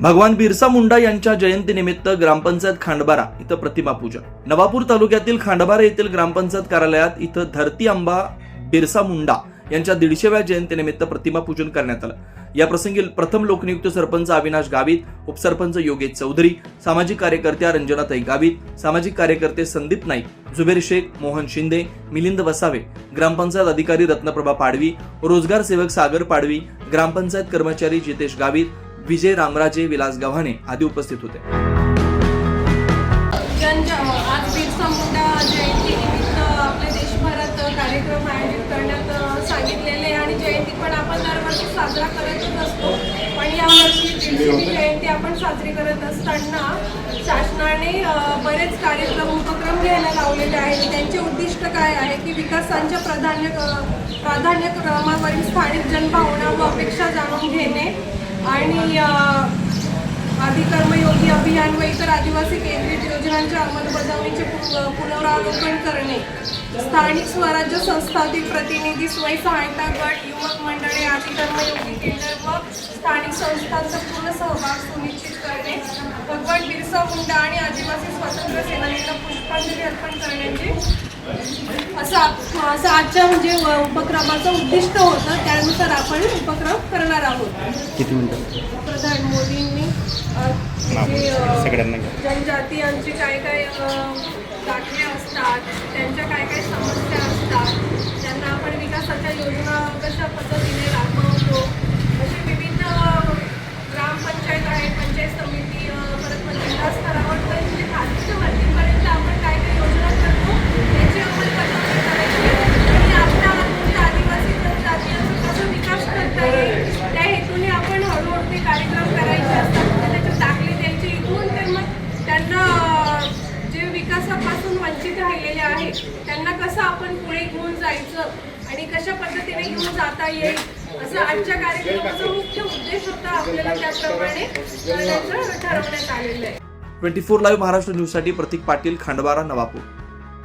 भगवान बिरसा मुंडा यांच्या जयंतीनिमित्त ग्रामपंचायत खांडबारा इथं प्रतिमा पूजा नवापूर तालुक्यातील खांडबारा येथील ग्रामपंचायत कार्यालयात इथं धरती आंबा बिरसा मुंडा यांच्या दीडशेव्या जयंतीनिमित्त प्रतिमा पूजन करण्यात आलं. या प्रसंगी प्रथम लोकनियुक्त सरपंच अविनाश गावित उपसरपंच योगेश चौधरी सामाजिक कार्यकर्त्या रंजनाताई गावित सामाजिक कार्यकर्ते संदीप नाईक जुबेर शेख मोहन शिंदे मिलिंद वसावे ग्रामपंचायत अधिकारी रत्नप्रभा पाडवी रोजगार सेवक सागर पाडवी ग्रामपंचायत कर्मचारी जितेश गावित विजय रामराजे विलास गव्हाणे आदी उपस्थित होते. जन आज बिरसा मुंडा जयंतीनिमित्त आपल्या देशभरात कार्यक्रम आयोजित करण्यात सांगितलेले आहे आणि जयंती पण आपण दरवर्षी साजरा करतच असतो. पण यावर्षी दीडशेवी जयंती आपण साजरी करत असताना शासनाने बरेच कार्यक्रम उपक्रम घ्यायला लावलेले आहेत. त्यांचे उद्दिष्ट काय आहे की विकासांच्या प्राधान्य प्राधान्यक्रमावरील स्थानिक जनभावना व अपेक्षा जाणून घेणे. आणि अ, आदी कर्मयोगी अभियान व इतर आदिवासी केंद्रित योजनांच्या अंमलबजावणीचे पु- पुनरावलोकन करणे. स्थानिक स्वराज्य संस्थातील प्रतिनिधी स्वयंसहायता गट युवक मंडळे आदी कर्मयोगी केंद्र व स्थानिक संस्थांचा पूर्ण सहभाग सुनिश्चित करणे. भगवान बिरसा मुंडा आणि आदिवासी स्वातंत्र्य सेनानीला पुष्पांजली अर्पण करण्याची असं आजच्या म्हणजे व- उपक्रमाचं उद्दिष्ट होतं. त्यानुसार आपण उपक्रम करणार आहोत. किती मिनिटं? प्रधान मोदींनी जे. जनजातीयांचे काय काय अ, दाखले असतात त्यांच्या काय काय समस्या असतात त्यांना आपण विकासाच्या योजना कशा पद्धतीने राबवतो असे विविध अ, ग्रामपंचायत आहे पंचायत समिती अ, परत मग जिल्हा स्तरावर पण म्हणजे खालच्या वरतीपर्यंत आपण काय काय योजना करतो त्याची अंमलबजावणी करायची आणि आपल्या म्हणजे आदिवासी जनजातीयांचा कसा विकास करता येईल त्या हेतूने आपण हळूहळू ते कार्यक्रम करायचे असतात म्हणजे त्याचे दाखले द्यायचे इथून तर मग त्यांना अं, जे विकासापासून वंचित राहिलेले आहेत त्यांना कसं आपण पुढे घेऊन जायचं आणि कशा पद्धतीने घेऊन जाता येईल असं आजच्या कार्यक्रमाचा मुख्य उद्देश होता आपल्याला त्याप्रमाणे ठरवण्यात आलेलं आहे. ट्वेंटी फोर लाईव्ह महाराष्ट्र न्यूजसाठी प्रतीक पाटील खांडवारा नवापूर.